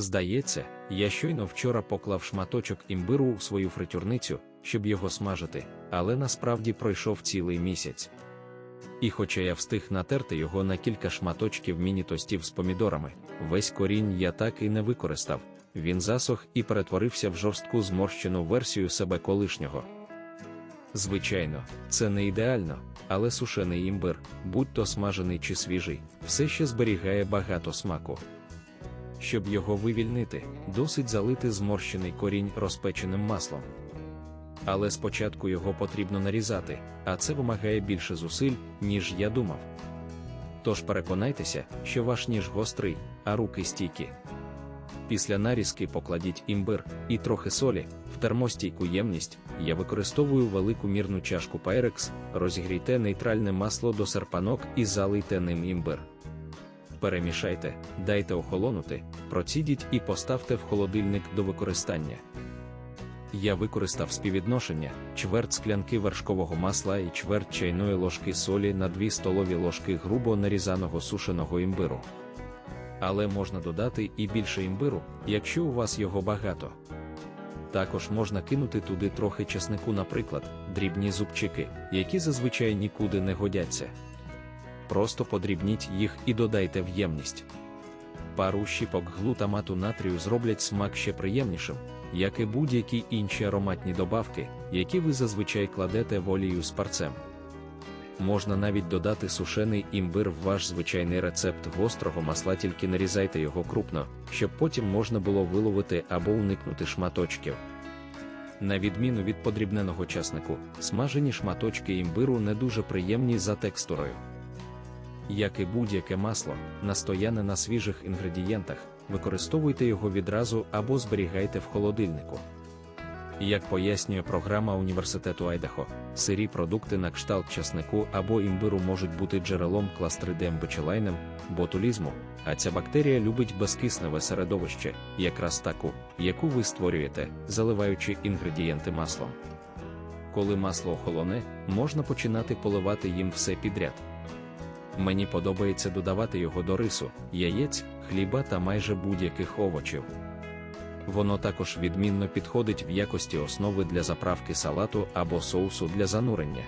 Здається, я щойно вчора поклав шматочок імбиру у свою фритюрницю, щоб його смажити, але насправді пройшов цілий місяць. І хоча я встиг натерти його на кілька шматочків міні-тостів з помідорами, весь корінь я так і не використав, він засох і перетворився в жорстку зморщену версію себе колишнього. Звичайно, це не ідеально, але сушений імбир, будь то смажений чи свіжий, все ще зберігає багато смаку. Щоб його вивільнити, досить залити зморщений корінь розпеченим маслом. Але спочатку його потрібно нарізати, а це вимагає більше зусиль, ніж я думав. Тож переконайтеся, що ваш ніж гострий, а руки стійкі. Після нарізки покладіть імбир і трохи солі, в термостійку ємність я використовую велику мірну чашку Pyrex, розігрійте нейтральне масло до серпанок і залийте ним імбир. Перемішайте, дайте охолонути, процідіть і поставте в холодильник до використання. Я використав співвідношення чверть склянки вершкового масла і чверть чайної ложки солі на 2 столові ложки грубо нарізаного сушеного імбиру. Але можна додати і більше імбиру, якщо у вас його багато. Також можна кинути туди трохи чеснику, наприклад, дрібні зубчики, які зазвичай нікуди не годяться. Просто подрібніть їх і додайте в ємність. Пару щіпок глутамату натрію зроблять смак ще приємнішим, як і будь-які інші ароматні добавки, які ви зазвичай кладете в олію з парцем. Можна навіть додати сушений імбир в ваш звичайний рецепт гострого масла, тільки нарізайте його крупно, щоб потім можна було виловити або уникнути шматочків. На відміну від подрібненого часнику, смажені шматочки імбиру не дуже приємні за текстурою. Як і будь-яке масло, настояне на свіжих інгредієнтах, використовуйте його відразу або зберігайте в холодильнику. Як пояснює програма університету Айдахо, сирі продукти на кшталт часнику або імбиру можуть бути джерелом кластридем бечелайнем, ботулізму, а ця бактерія любить безкисневе середовище, якраз таку, яку ви створюєте, заливаючи інгредієнти маслом. Коли масло охолоне, можна починати поливати їм все підряд. Мені подобається додавати його до рису, яєць, хліба та майже будь-яких овочів. Воно також відмінно підходить в якості основи для заправки салату або соусу для занурення.